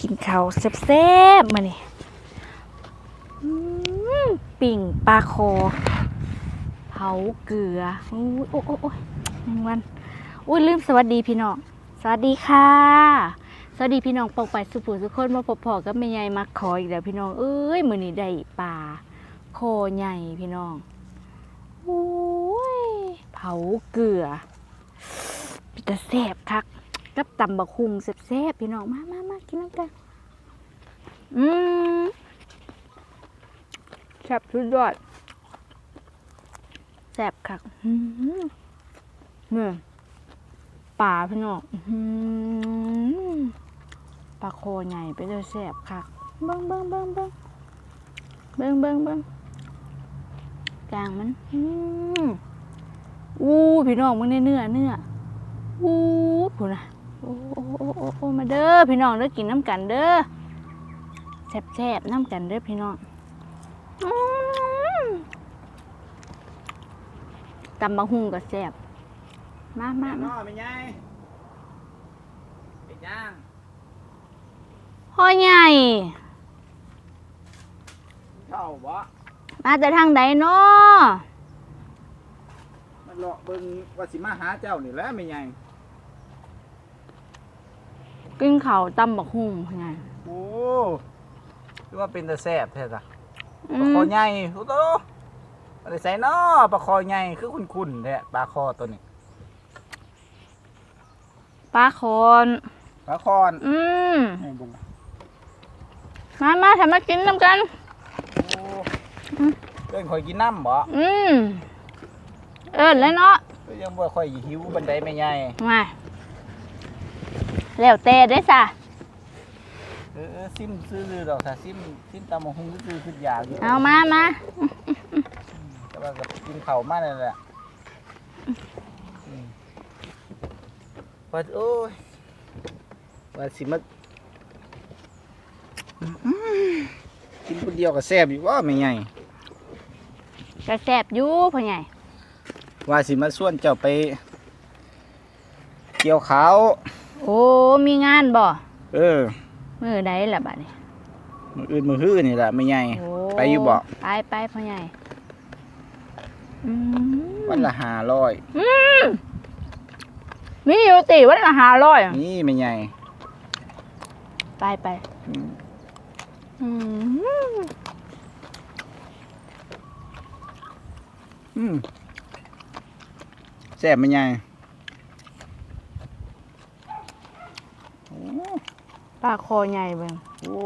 กินข้าวแซ่บๆมาเนี่อื้อปิ่งปลาคอเผาเกลืออุ้ยโอ้โอ้โอ้ยแมงวันอุ้ยลืมสวัสดีพี่น้อง สวัสดีค่ะ สวัสดีพี่น้องปองไปสุภูสุคนมาพบพอกับแม่ใหญ่มาขออีกแล้วพี่น้องเอ้ยมือนี้ได้ปลาคอใหญ่พี่น้องโอ้ยเผาเกลือพิตาแซ่บคัก กับตำบักหุงแซ่บๆพี่น้องมามามากินน้ำกันอืมแซ่บสุดยอดแซ่บคักอื้อหือเนี่ยปลาพี่น้องปลาโคใหญ่ไปเลยแซ่บคักเบิ้งเบิ้งเบิ้งเบิ้งเบิ้งเบิ้งเบิ้งกลางมันอืมอู้พี่น้องมึงเนื้อเนื้ออู้พูนะ โอ้โอ้โอ้โอ้โอ้มาเด้อพี่น้องเด้อกินน้ำกันเด้อแซ่บแซ่บๆน้ำกันเด้อพี่น้องอืมตำบักหุ่งก็แซ่บมามาน้มาอเป็นไงเป็นย่างพ่อใหญ่เข้าบ่มาแต่ทางใดเนาะมันเลาะเบิ่งว่าสิมาหาเจ้านี่แหละเป็นไง กินข้าวตำบักหุ่งพ่อใหญ่โอ้คือว่าเป็นตาแซ่บแท้จ้ะอืปลาคมอใหญ่โอ้โตอะไรใส่น้อปลาคอใหญ่คือคุ้นๆแท้ปลาคอตัวนี้ปลาคอนปลาคอนอืมให้เบิ่งมามาทำมากินน้ำกัน โอ้เล่นข่อยกินน้ำบ่อืมเอิญแล้วเนาะก็ยังบ่ค่อยหิวบันไดแม่ใหญ่มา แล้วแต่ได้อสะเออเออซิมซื้อๆดอกถ้าซิมซิมตำบักหุ่งซื้อๆขึ้นอยากอยู่เอามามาแต่ว่าก็กินข้าวมานั่นแหละอืมว่าโอ้ยว่าสิมาอื้อกินคนเดียวก็แซ่บอยู่ว่าไม่ไงกระแสบอยู่พ่อใหญ่ว่าสิมาส่วนเจ้าไป เกี่ยวขาว โอ้มีงานบ่เออมือใดล่ะบัดนี้มืออื่นมือฮื้อนี่แหละไม่ไงโอ้ไปอยู่บ่ไปไปพ่อใหญ่อืมวันละห้าร้อยอืมมีอยู่ติวันละห้าร้อยนี่ไม่ไงไปไปอืมอืมอืมแซ่บไม่ไงโอ้ ปลาคอใหญ่เบิ่งโอ้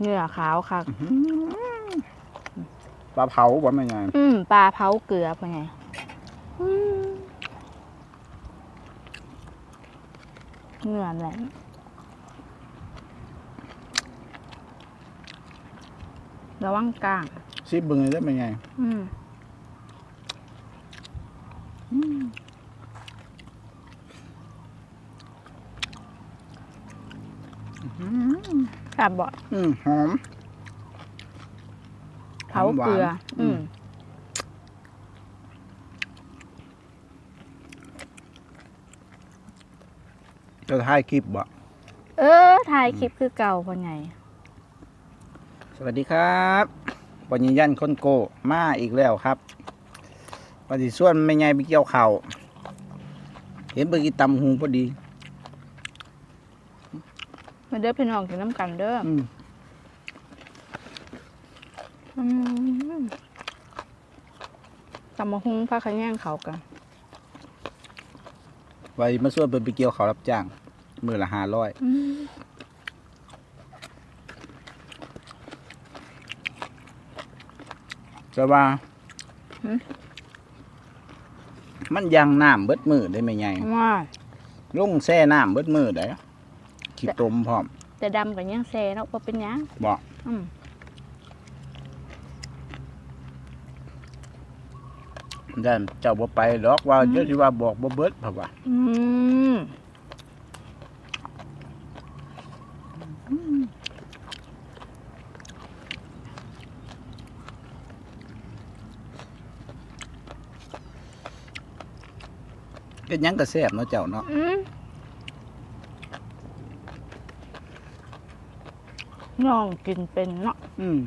เนื้อขาวคักอื้อหือปลาเผาบ่ไม่ไงอืมปลาเผาเกลือพ่อใหญ่อืมเนื้อแหลมระวังกลางซิบเบึงเลยได้ไหมไง อืม ครับบ่อืมหอม เผาเกลือหอมหวานอืมจะถ่ายคลิปบ่เออถ่ายคลิปคือเก่าพ่อใหญ่สวัสดีครับปัญญยันคนโกมาอีกแล้วครับปฏิส่วนไม่ไงไปเกี่ยวข่าวเห็นเบอร์กีตำหูพอดี มาเด้อพี่น้องกินน้ำกันเด้ออืมอืมตำมะฮุ้งพาขะแย่งเขากันไว้มาส่วนเบอร์ไปเกี่ยวข่าวรับจ้าง มือละห้าร้อยอืมจะว่า มันยังน้ำเบิดมือได้ไหมไง ว่า ลุงแช่น้ำเบิดมือได้ ขี้ตมพร้อม แต่ดำกับยังแซ่เนาะบ่เป็นหยังบอกอืมได้เจ้าบ่ไปดอกว่าเดี๋ยวสิว่าบอกบ่เบิดเพราะว่าอืมก็ยังก็แซ่บเนาะเจ้าเนาะอืม น้องกินเป็นเนาะอืม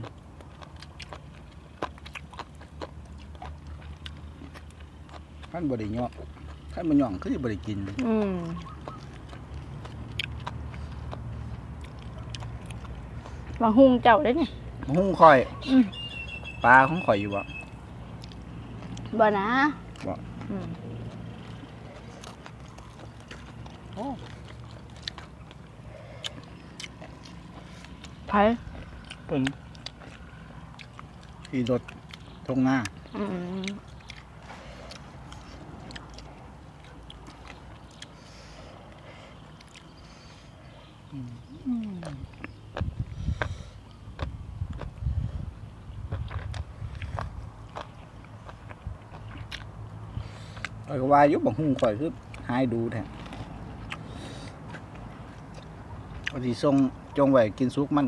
ท่านบริย่อท่านมันย่องคือสิบริกิน อืมบางหุงเจ้าได้นี่หุ้งข่อยอืม ปลาของข่อยอยู่บ่บ่นะบ่อืมโอ้ ไผเพิ่นขี่รถทงหน้าอืมข่อยก็ว่าอยู่บ่หุ้งข่อยคือหายดูแท้พอดีส่ง จงไว้กินสุกมัน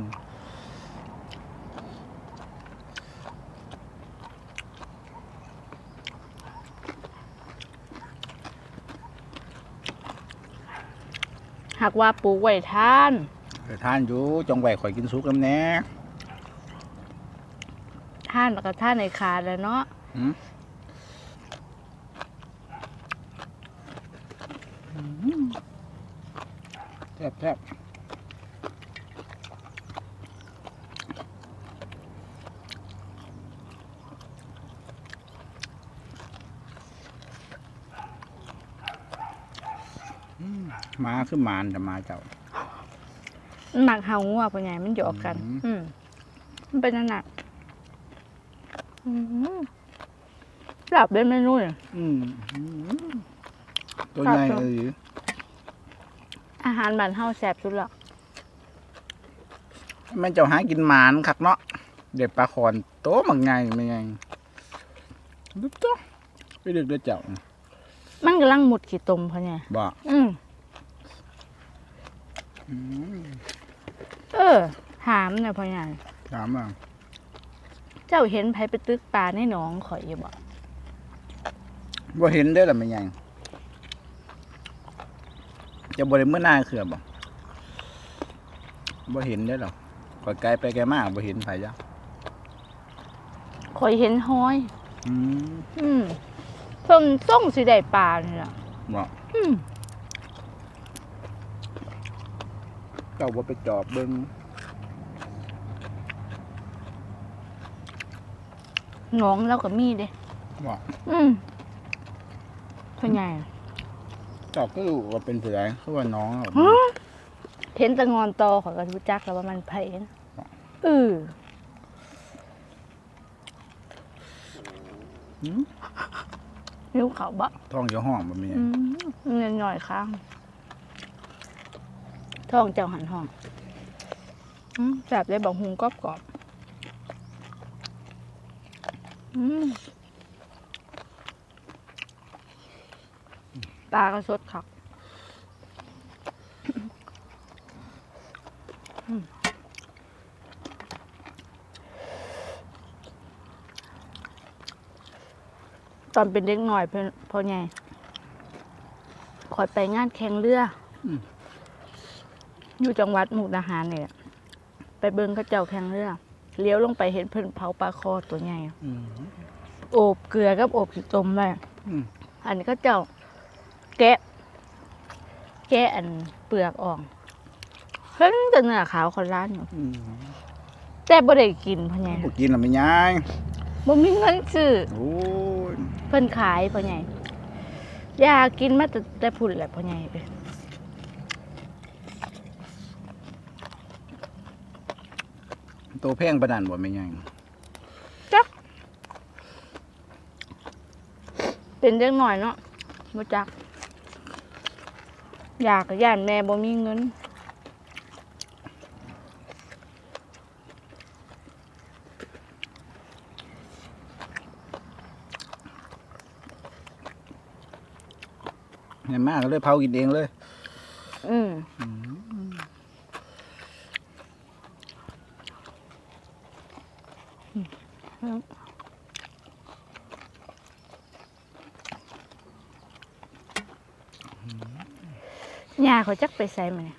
หากว่าปลูกไว้ทานไปทานอยู่จงไว้ข่อยกินสุกน้ำแหน่ทานแล้วก็ทานในขาดแหล้วเนาะหืมแซ่บแซ่บ มมาคือหมานแต่มาเจ้ามันหมักเฮางัวปะไงมันหยอกกัน อืมอืมมันเป็นนั่นน่ะอืมหลับได้เมนูเนี่ยอืมอืมตัวใหญ่ครับเอออาหารบ้านเฮาแซ่บสุดละมันเจ้าหากินหมานคักเนาะเด็ดปลาคอนโตมักไงไม่ไงดูตัวไปดึกเด้อเจ้า มันกำลังหมุดขี้ตมพะไงบ่อืมอืม เออถามเนี่ยพะไงถามว่าเจ้าเห็นไผไปตึกปลาในหนองข่อยอยู่บ่บ่เห็นได้อล่ะไม่ไงจะบ่ได้เมื่อหน้าเขื่อบ่บ่เห็นได้อหรอกข่อยไกลไปไกลมากบ่เห็นไผจ้ะข่อยเห็นห้อย อืมอืมเพิ่งส่งสิได้ปลานี่ล่ะบ่อืม เจ้าบ่ไปจอบเบิ่งหนองแล้วก็มีเด้บ่อืมพะไงเจ้าก็รู้ว่าเป็นผู้ใดคือว่าน้องเราฮะเห็นแตะงอนตอข่อยก็รู้จักแล้วว่ามันไผนะเออหืมนิ้วเขาบ่ท้องจะห้องบ่มีอืมเงินหน่อยข้าง ท้องเจ้าหันห้องอืมแสบได้บอกหุงกรอบกรอบๆปลาก็สดคักตอนเป็นเด็กหน่อยเพิ่นพ่อใหญ่คอยไปงานแข่งเรือ ออยู่จังหวัดมุกดาหารเนี่ยไปเบิ่งเขาเจ้าแข่งเรือเลี้ยวลงไปเห็นเพิ่นเผาปลาคอตัวใหญ่อืมโอบเกลือกับโอบขี้ตมไว้อืมอันนี้ก็เจ้า แกะ แกะอันเปลือกออกเพิ่นจะเนื้อขาวคนร้านอยู่อืมแต่บ่ได้กินพ่อใหญ่บ่กินแล้วไม่ยายบ่มีเงินซื้อโอ้ยเพิ่นขายพ่อใหญ่อยากกินมาแต่แต่พุ่นแหละพ่อใหญ่เอ้ย ตัวแพงปานนั้นบ่แม่ยายเป็นเด็กหน่อยเนาะบ่จัก อยากกับย่านแม่บ่มีเงินเนี่ยมากก็เลยเผากินเองเลย อืม ยาเขาจักไปใส่มาเนี่ย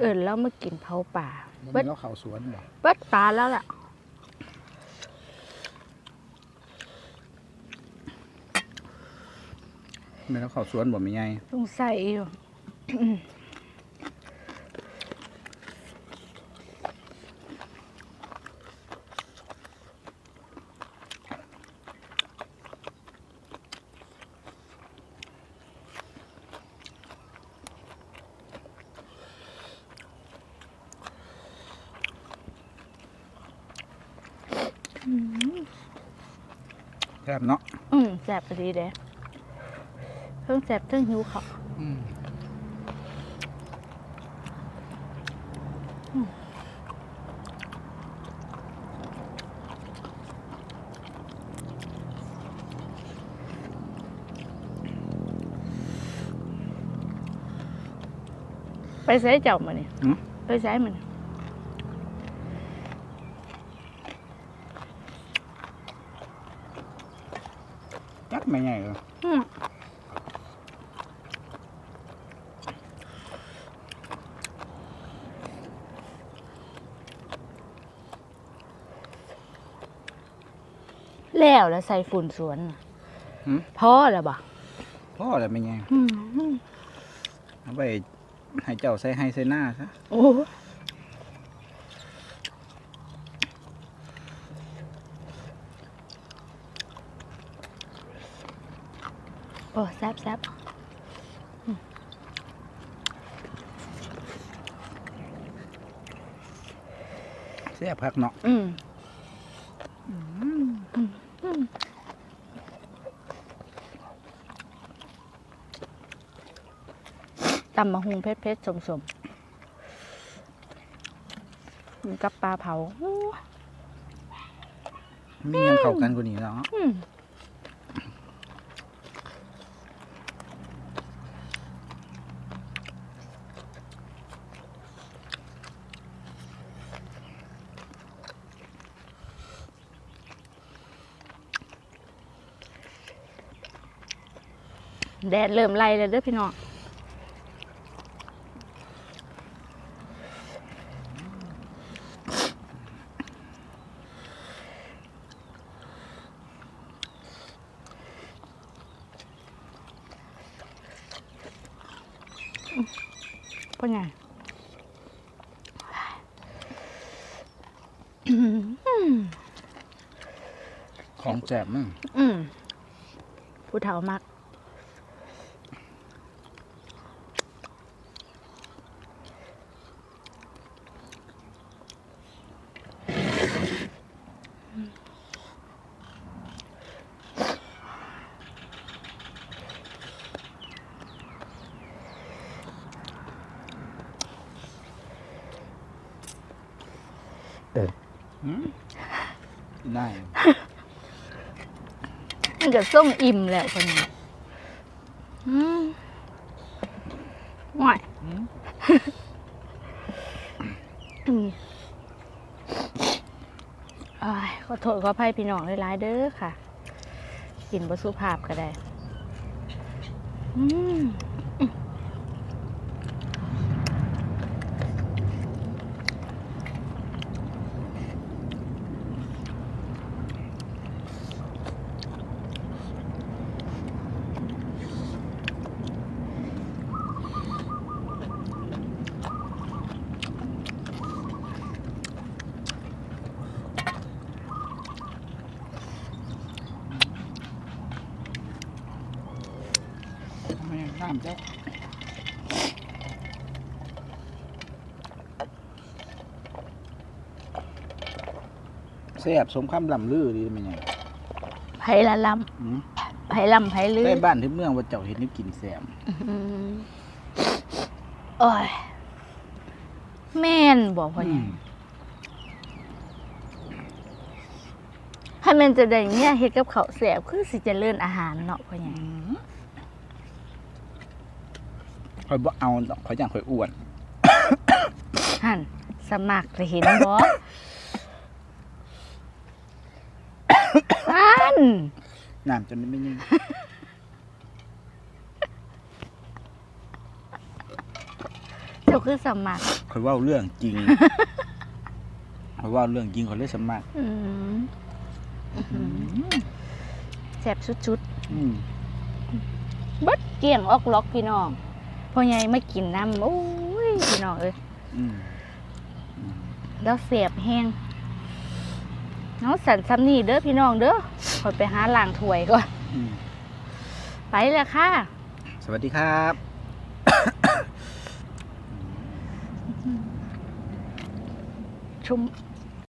เอิญแล้วมากินเผาป่ามันเบิดแล้วเขาสวนบ่เบิดปลาแล้วล่ะมันแล้วเขาสวนบ่มีไงต้องใส่อยู่ แซ่บเนาะอืมแสบพอดีเด้เพิ่งแสบเพิ่งหิวเขาวอืมไปใส่เจ้ามาเนี่ยหืมไปใส่มัน ไม่ไงเหรออืมแล้วแล้วใส่ฝุ่นสวนน่ะหืมพ่อแล้วบ่พ่อแล้วไม่ไงอืมเอาไปให้เจ้าใส่ให้ใส่หน้าซะโอ้ โอ้แซ่บแซ่บแซ่บพักเนาะอืมตำมะฮุงเพชรเพชรสมสมๆมีกับปลาเผาอู้มียังเข้ากันกว่านี้เนา แดดเริ่มไล่แล้วเด้อพี่น้องเป็นไงของแซ่บมั้งอืมผู้เฒ่ามัก ได้มันก็ส่งอิ่มแล้วคนนี้อืมห่วยอืมอืมอ้ายขอโทษขออภัยพี่น้องหลายๆเด้อค่ะ กินบสุภาพก็ได้ อืม ทำไมน้ำเจ้าแซ่บสมคำลำลือดีไหมไงไผ่ละลอืมำไผ่ลำไผ่ลือ ได้บ้านที่เมืองว่าเจ้าเห็นนี่กินแซ่บอืมโอ้ย แม่นบอกพ่ออืเนี่ยมให้มันจะได้เนี่ยเฮ็ดกับเขาวแสบคือสิเจะเลื่อนอาหารเนาะพ่อเนี่ยค อยบ่เอาดอกคอยย่างคอยอ้วนหันสมัครจะเห็นบ่อันน้ำจนไม่ยิ่งเจ้าคือสมัครคอยเว่าเรื่องจริงคอยเว่าเรื่องจริงคอยเลยสมัครอืมอื้อหือแซ่บชุดอืมๆเบัดเกลี่ยงออกล็อกพี่น้อง พ่อใหญ่ไม่กินน้ำโอ้ยพี่น้องเอ้ยอืมแล้วเสียบแห้งน้องสันซ้ำนี่เด้อพี่น้องเด้อคอยไปหาล้างถ้วยก่อนอืมไปเลยค่ะ สวัสดีครับ ชุ่ม